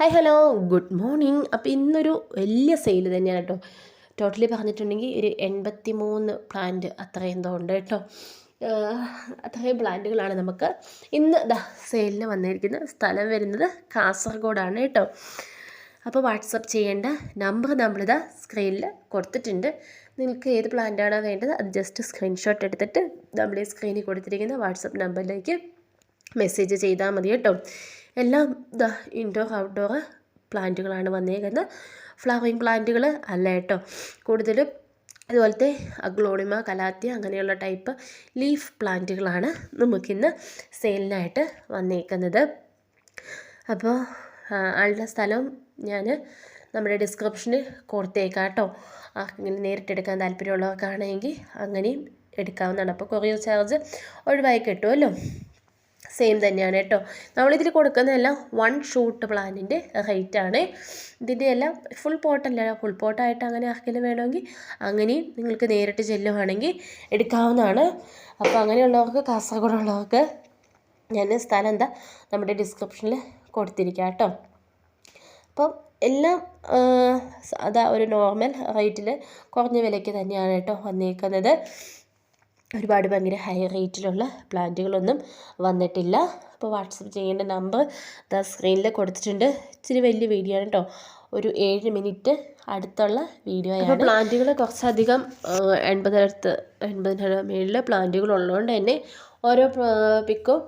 Hi hello good morning അപ്പോൾ ഇന്നൊരു വലിയ സെയിൽ തന്നെയാണ് കേട്ടോ ടോട്ടലി പറഞ്ഞിട്ടുണ്ടെങ്കിൽ ഒരു എൺപത്തി മൂന്ന് പ്ലാന്റ് അത്രയും എന്തോ ഉണ്ട് കേട്ടോ അത്രയും പ്ലാന്റുകളാണ് നമുക്ക് ഇന്ന് ദാ സെയിലിന് വന്നിരിക്കുന്ന സ്ഥലം വരുന്നത് കാസർഗോഡാണ് കേട്ടോ അപ്പോൾ വാട്സപ്പ് ചെയ്യേണ്ട നമ്പർ നമ്മളിതാ സ്ക്രീനിൽ കൊടുത്തിട്ടുണ്ട്. നിങ്ങൾക്ക് ഏത് പ്ലാന്റാണോ വേണ്ടത് അത് ജസ്റ്റ് സ്ക്രീൻഷോട്ട് എടുത്തിട്ട് നമ്മൾ ഈ സ്ക്രീനിൽ കൊടുത്തിരിക്കുന്ന വാട്സപ്പ് നമ്പറിലേക്ക് മെസ്സേജ് ചെയ്താൽ മതി കേട്ടോ എല്ലാം ഇൻഡോർ ഔട്ട്ഡോർ പ്ലാന്റുകളാണ് വന്നേക്കുന്നത്. ഫ്ലവറിങ് പ്ലാന്റുകൾ അല്ല കേട്ടോ. കൂടുതലും അതുപോലത്തെ അഗ്ലോണിമ കലാത്തിയ അങ്ങനെയുള്ള ടൈപ്പ് ലീഫ് പ്ലാന്റുകളാണ് നമുക്കിന്ന് സെയിലിനായിട്ട് വന്നേക്കുന്നത്. അപ്പോൾ ആളുടെ സ്ഥലം ഞാൻ നമ്മുടെ ഡിസ്ക്രിപ്ഷനിൽ കൊടുത്തേക്കാം കേട്ടോ. ആർക്കെങ്കിലും നേരിട്ടെടുക്കാൻ താല്പര്യമുള്ളവർക്കാണെങ്കിൽ അങ്ങനെയും എടുക്കാവുന്നതാണ്. അപ്പോൾ കൊറിയർ ചാർജ് ഒഴിവായി കിട്ടുമല്ലോ. സെയിം തന്നെയാണ് കേട്ടോ. നമ്മളിതിൽ കൊടുക്കുന്നതെല്ലാം വൺ ഷൂട്ട് പ്ലാനിന്റെ റേറ്റാണ് ഇതിന്റെ എല്ലാം ഫുൾ പോട്ടല്ല ഫുൾ പോട്ടായിട്ട് അങ്ങനെ ആർക്കെങ്കിലും വേണമെങ്കിൽ അങ്ങനെയും നിങ്ങൾക്ക് നേരിട്ട് ചെല്ലുവാണെങ്കിൽ എടുക്കാവുന്നതാണ്. അപ്പോൾ അങ്ങനെയുള്ളവർക്ക് കാസർഗോഡുള്ളവർക്ക് ഞാൻ സ്ഥലം എന്താ നമ്മുടെ ഡിസ്ക്രിപ്ഷനിൽ കൊടുത്തിരിക്കാം കേട്ടോ. അപ്പം എല്ലാം അതാ ഒരു നോർമൽ റേറ്റിൽ കുറഞ്ഞ വിലയ്ക്ക് തന്നെയാണ് കേട്ടോ വന്നേക്കുന്നത്. ഒരുപാട് ഭയങ്കര ഹൈ റേറ്റിലുള്ള പ്ലാന്റുകളൊന്നും വന്നിട്ടില്ല. അപ്പോൾ വാട്സപ്പ് ചെയ്യേണ്ട നമ്പർ ദാ സ്ക്രീനിൽ കൊടുത്തിട്ടുണ്ട്. ഇച്ചിരി വലിയ വീഡിയോ ആണ് കേട്ടോ ഒരു ഏഴ് മിനിറ്റ് അടുത്തുള്ള വീഡിയോ ആണ്. പ്ലാന്റുകൾ കുറച്ചധികം എൺപതിനടുത്ത് എൺപതിന് മേളിൽ പ്ലാന്റുകൾ ഉള്ളതുകൊണ്ട് തന്നെ ഓരോ പിക്കും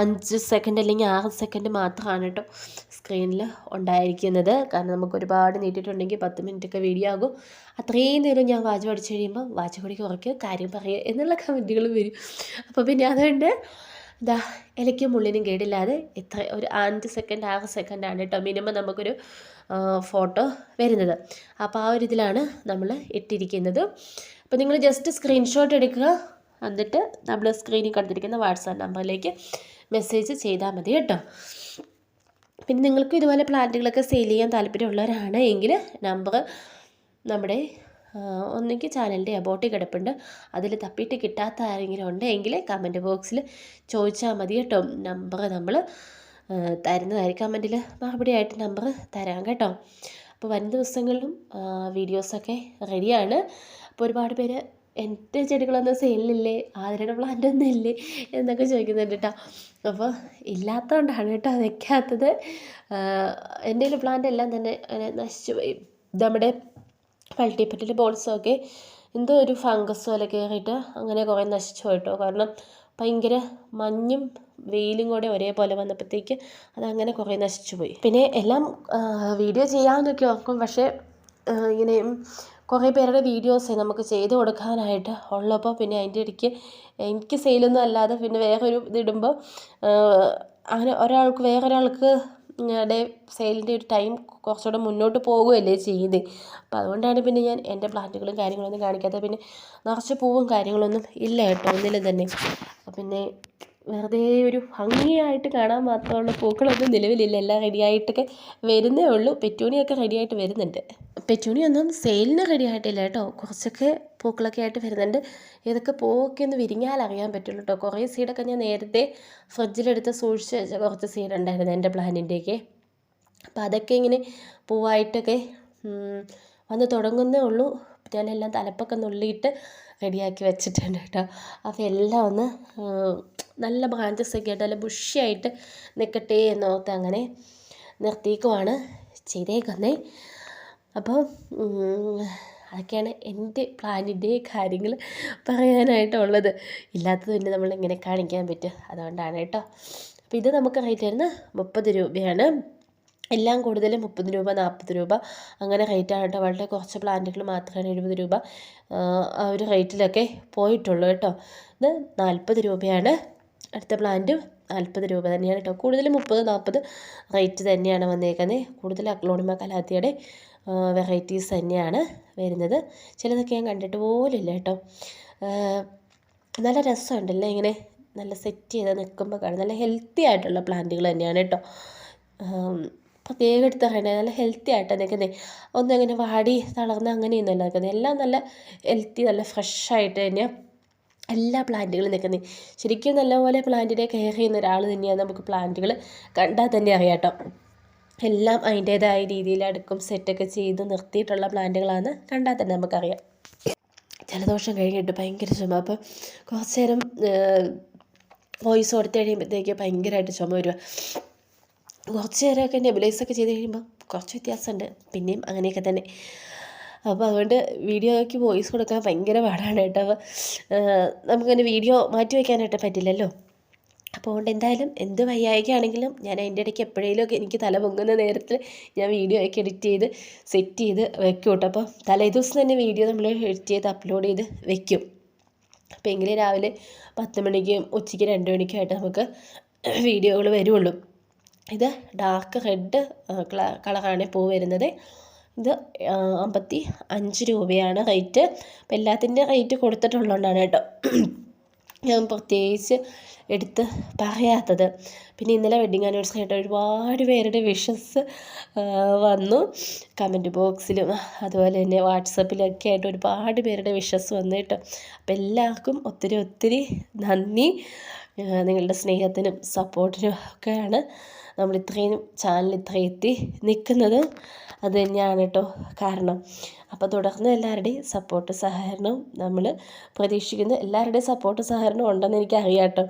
അഞ്ച് സെക്കൻഡ് അല്ലെങ്കിൽ ആറ് സെക്കൻഡ് മാത്രമാണ് കേട്ടോ സ്ക്രീനിൽ ഉണ്ടായിരിക്കുന്നത്. കാരണം നമുക്ക് ഒരുപാട് നീട്ടിയിട്ടുണ്ടെങ്കിൽ പത്ത് മിനിറ്റൊക്കെ വീഡിയോ ആകും. അത്രയും നേരം ഞാൻ വാച്ച് പഠിച്ചു കഴിയുമ്പോൾ വാച്ച് കൂടി കുറയ്ക്ക് കാര്യം പറയുക എന്നുള്ള കമന്റുകൾ വരും. അപ്പോൾ പിന്നെ അതുകൊണ്ട് ഇതാ ഇലയ്ക്കും മുള്ളിനും കേടില്ലാതെ എത്ര ഒരു അഞ്ച് സെക്കൻഡ് ആറ് സെക്കൻഡാണ് കേട്ടോ മിനിമം നമുക്കൊരു ഫോട്ടോ വരുന്നത്. അപ്പോൾ ആ ഒരു ഇതിലാണ് നമ്മൾ ഇട്ടിരിക്കുന്നത്. അപ്പോൾ നിങ്ങൾ ജസ്റ്റ് സ്ക്രീൻഷോട്ട് എടുക്കുക. എന്നിട്ട് നമ്മൾ സ്ക്രീനിൽ കണ്ടിരിക്കുന്ന വാട്സാപ്പ് നമ്പറിലേക്ക് മെസ്സേജ് ചെയ്താൽ മതി കേട്ടോ പിന്നെ നിങ്ങൾക്ക് ഇതുപോലെ പ്ലാന്റുകളൊക്കെ സെയിൽ ചെയ്യാൻ താല്പര്യമുള്ളവരാണ് എങ്കിൽ നമ്പർ നമ്മുടെ ഒന്നെങ്കിൽ ചാനലിന്റെ അബോട്ടിൽ കിടപ്പുണ്ട്. അതിൽ തപ്പിയിട്ട് കിട്ടാത്ത ആരെങ്കിലും ഉണ്ടെങ്കിൽ കമന്റ് ബോക്സിൽ ചോദിച്ചാൽ മതി കേട്ടോ. നമ്പർ നമ്മൾ തരുന്നതായിരിക്കും കമന്റിൽ മറുപടി ആയിട്ട് നമ്പർ തരാം കേട്ടോ. അപ്പോൾ വരും ദിവസങ്ങളിലും വീഡിയോസൊക്കെ റെഡിയാണ് അപ്പോൾ ഒരുപാട് പേര് എന്റെ ചെടികളൊന്നും സെയിലില്ലേ ആതിരയുടെ പ്ലാന്റ് ഒന്നും ഇല്ലേ? എന്നൊക്കെ ചോദിക്കുന്നുണ്ട് കേട്ടോ. അപ്പോൾ ഇല്ലാത്തതുകൊണ്ടാണ് കേട്ടോ വെക്കാത്തത്. എന്റെ ഒരു പ്ലാന്റ് എല്ലാം തന്നെ നശിച്ചു പോയി. നമ്മുടെ മൾട്ടിപ്പറ്റിൽ ബോൾസൊക്കെ എന്തോ ഒരു ഫംഗസ് പോലെ കയറിയിട്ട് അങ്ങനെ കുറേ നശിച്ചു പോയിട്ടോ. കാരണം ഭയങ്കര മഞ്ഞും വെയിലും കൂടെ ഒരേപോലെ വന്നപ്പോഴത്തേക്ക് അതങ്ങനെ കുറേ നശിച്ചു പോയി. പിന്നെ എല്ലാം വീഡിയോ ചെയ്യാമെന്നൊക്കെ ഓർക്കും. പക്ഷേ ഇങ്ങനെ കുറേ പേരുടെ വീഡിയോസ് നമുക്ക് ചെയ്ത് കൊടുക്കാനായിട്ട് ഉള്ളപ്പോൾ പിന്നെ അതിന്റെ ഇടയ്ക്ക് എനിക്ക് സെയിലൊന്നും അല്ലാതെ പിന്നെ വേറൊരു ഇതിടുമ്പോൾ അങ്ങനെ ഒരാൾക്ക് വേറൊരാൾക്ക് ടെ സെയിലിന്റെ ഒരു ടൈം കുറച്ചുകൂടെ മുന്നോട്ട് പോകുകയല്ലേ ചെയ്യുന്നത് അപ്പോൾ അതുകൊണ്ടാണ് പിന്നെ ഞാൻ എന്റെ പ്ലാന്റുകളും കാര്യങ്ങളൊന്നും കാണിക്കാത്തത്. പിന്നെ നിറച്ച് പൂവും കാര്യങ്ങളൊന്നും ഇല്ല കേട്ടോ ഒന്നിലും തന്നെ. പിന്നെ വെറുതെ ഒരു ഭംഗിയായിട്ട് കാണാൻ മാത്രമുള്ള പൂക്കളൊന്നും നിലവിലില്ല. എല്ലാം റെഡിയായിട്ടൊക്കെ വരുന്നേ ഉള്ളൂ. പെറ്റൂണിയൊക്കെ റെഡിയായിട്ട് വരുന്നുണ്ട്. പെറ്റൂണിയൊന്നും സെയിലിന് റെഡിയായിട്ടില്ല കേട്ടോ. കുറച്ചൊക്കെ പൂക്കളൊക്കെ ആയിട്ട് വരുന്നുണ്ട്. ഇതൊക്കെ പൂവൊക്കെ ഒന്ന് വിരിഞ്ഞാൽ അറിയാൻ പറ്റുള്ളൂ കേട്ടോ. കുറേ സീഡൊക്കെ ഞാൻ നേരത്തെ ഫ്രിഡ്ജിലെടുത്ത് സൂക്ഷിച്ച് വെച്ച കുറച്ച് സീഡ് ഉണ്ടായിരുന്നു എന്റെ പ്ലാനിന്റെയൊക്കെ അപ്പോൾ അതൊക്കെ ഇങ്ങനെ പൂവായിട്ടൊക്കെ വന്ന് തുടങ്ങുന്നേ ഉള്ളൂ. ഞാനെല്ലാം തലപ്പൊക്കെ നുള്ളിയിട്ട് റെഡിയാക്കി വെച്ചിട്ടുണ്ട് കേട്ടോ. അപ്പോൾ എല്ലാം ഒന്ന് നല്ല ബ്രാഞ്ചസ് ഒക്കെ ആയിട്ട് നല്ല ബുഷിയായിട്ട് നിൽക്കട്ടെ എന്നോർത്ത് അങ്ങനെ നിർത്തിയേക്കുവാണ് ചെയ്തേക്കുന്നത് അപ്പോൾ അതൊക്കെയാണ് എന്റെ പ്ലാനിന്റെ കാര്യങ്ങൾ പറയാനായിട്ടുള്ളത്. ഇല്ലാത്തത് പിന്നെ നമ്മൾ ഇങ്ങനെ കാണിക്കാൻ പറ്റും. അതുകൊണ്ടാണ് കേട്ടോ. അപ്പോൾ ഇത് നമുക്ക് റേറ്റ് വരുന്നത് മുപ്പത് രൂപയാണ്. എല്ലാം കൂടുതലും മുപ്പത് രൂപ നാൽപ്പത് രൂപ അങ്ങനെ റേറ്റാണ് കേട്ടോ. വളരെ കുറച്ച് പ്ലാന്റുകൾ മാത്രമാണ് എഴുപത് രൂപ ആ ഒരു റേറ്റിലൊക്കെ പോയിട്ടുള്ളൂ കേട്ടോ. ഇത് നാൽപ്പത് രൂപയാണ്. അടുത്ത പ്ലാന്റ് നാൽപ്പത് രൂപ തന്നെയാണ് കേട്ടോ. കൂടുതൽ മുപ്പത് നാൽപ്പത് റേറ്റ് തന്നെയാണ് വന്നേക്കുന്നത് കൂടുതൽ അക്ലോണിമ കലാത്തിയുടെ വെറൈറ്റീസ് തന്നെയാണ് വരുന്നത്. ചിലതൊക്കെ ഞാൻ കണ്ടിട്ട് പോലില്ല കേട്ടോ. നല്ല രസമുണ്ടല്ലേ ഇങ്ങനെ നല്ല സെറ്റ് ചെയ്ത് നിൽക്കുമ്പോൾ കാണാം നല്ല ഹെൽത്തി ആയിട്ടുള്ള പ്ലാന്റുകൾ തന്നെയാണ് കേട്ടോ. പ്രത്യേകം എടുത്ത് പറയണേ നല്ല ഹെൽത്തി ആയിട്ടാണ് നിൽക്കുന്നത് ഒന്നും അങ്ങനെ വാടി തളർന്ന് അങ്ങനെയൊന്നുമല്ല നിൽക്കുന്നത് എല്ലാം നല്ല ഹെൽത്തി നല്ല ഫ്രഷ് ആയിട്ട് തന്നെയാണ് എല്ലാ പ്ലാന്റുകളും നിൽക്കുന്നത് ശരിക്കും നല്ലപോലെ പ്ലാന്റിനെ കെയർ ചെയ്യുന്ന ഒരാൾ തന്നെയാണ് നമുക്ക് പ്ലാന്റുകൾ കണ്ടാൽ തന്നെ അറിയാം കേട്ടോ. എല്ലാം അതിന്റേതായ രീതിയിൽ അടുക്കും സെറ്റൊക്കെ ചെയ്ത് നിർത്തിയിട്ടുള്ള പ്ലാന്റുകളാണ് കണ്ടാൽ തന്നെ നമുക്കറിയാം. ജലദോഷം കഴിഞ്ഞിട്ട് ഭയങ്കര ചുമ. അപ്പോൾ കുറച്ച് നേരം വോയിസ് കൊടുത്ത് കഴിയുമ്പോഴത്തേക്ക് ഭയങ്കരമായിട്ട് ചുമ വരിക. കുറച്ച് നേരമൊക്കെ നെബുലൈസൊക്കെ ചെയ്ത് കഴിയുമ്പോൾ കുറച്ച് വ്യത്യാസമുണ്ട്. പിന്നെയും അങ്ങനെയൊക്കെ തന്നെ. അപ്പോൾ അതുകൊണ്ട് വീഡിയോയ്ക്ക് വോയിസ് കൊടുക്കാൻ ഭയങ്കര പാടാണ് കേട്ടോ. അപ്പോൾ നമുക്കങ്ങനെ വീഡിയോ മാറ്റി വയ്ക്കാനായിട്ട് പറ്റില്ലല്ലോ. അപ്പോൾ അതുകൊണ്ട് എന്തായാലും എന്ത് വയ്യായികയാണെങ്കിലും ഞാൻ അതിന്റെ ഇടയ്ക്ക് എപ്പോഴേലും എനിക്ക് തല പൊങ്ങുന്ന നേരത്തിൽ ഞാൻ വീഡിയോ ഒക്കെ എഡിറ്റ് ചെയ്ത് സെറ്റ് ചെയ്ത് വെക്കും കേട്ടോ. അപ്പോൾ തലേദിവസം തന്നെ വീഡിയോ നമ്മൾ എഡിറ്റ് ചെയ്ത് അപ്ലോഡ് ചെയ്ത് വെക്കും. അപ്പോൾ എങ്കിലും രാവിലെ പത്ത് മണിക്കും ഉച്ചയ്ക്ക് രണ്ട് മണിക്കുമായിട്ട് നമുക്ക് വീഡിയോകൾ വരുള്ളൂ. ഇത് ഡാർക്ക് റെഡ് കളറാണ് പൂ വരുന്നത്. ഇത് അമ്പത്തി അഞ്ച് രൂപയാണ് റേറ്റ്. അപ്പം എല്ലാത്തിന്റെ റേറ്റ് കൊടുത്തിട്ടുള്ളതുകൊണ്ടാണ് കേട്ടോ ഞാൻ പ്രത്യേകിച്ച് എടുത്ത് പറയാത്തത്. പിന്നെ ഇന്നലെ വെഡിങ് ആനിവേഴ്സറി ആയിട്ട് ഒരുപാട് പേരുടെ വിഷസ് വന്നു. കമന്റ് ബോക്സിലും അതുപോലെ തന്നെ വാട്സപ്പിലൊക്കെ ആയിട്ട് ഒരുപാട് പേരുടെ വിഷസ് വന്നു കേട്ടോ. അപ്പോൾ എല്ലാവർക്കും ഒത്തിരി ഒത്തിരി നന്ദി. നിങ്ങളുടെ സ്നേഹത്തിനും സപ്പോർട്ടിനും ഒക്കെയാണ് നമ്മൾ ഇത്രയും ചാനൽ ഇത്രയും എത്തി നിൽക്കുന്നത്. അത് തന്നെയാണ് കേട്ടോ കാരണം. അപ്പോൾ തുടർന്ന് എല്ലാവരുടെയും സപ്പോർട്ട് സഹകരണം നമ്മൾ പ്രതീക്ഷിക്കുന്നു. എല്ലാവരുടെയും സപ്പോർട്ട് സഹകരണം ഉണ്ടെന്ന് എനിക്ക് അറിയാം കേട്ടോ.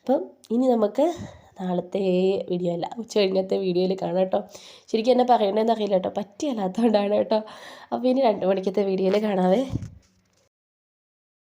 അപ്പം ഇനി നമുക്ക് നാളത്തെ വീഡിയോ അല്ല ഉച്ച കഴിഞ്ഞത്തെ വീഡിയോയിൽ കാണാം കേട്ടോ. ശരിക്കും എന്നെ പറയണമെന്ന് അറിയില്ല കേട്ടോ. പറ്റിയല്ലാത്തതുകൊണ്ടാണ് കേട്ടോ. അപ്പോൾ ഇനി രണ്ട് മണിക്കത്തെ വീഡിയോയിൽ കാണാവേ.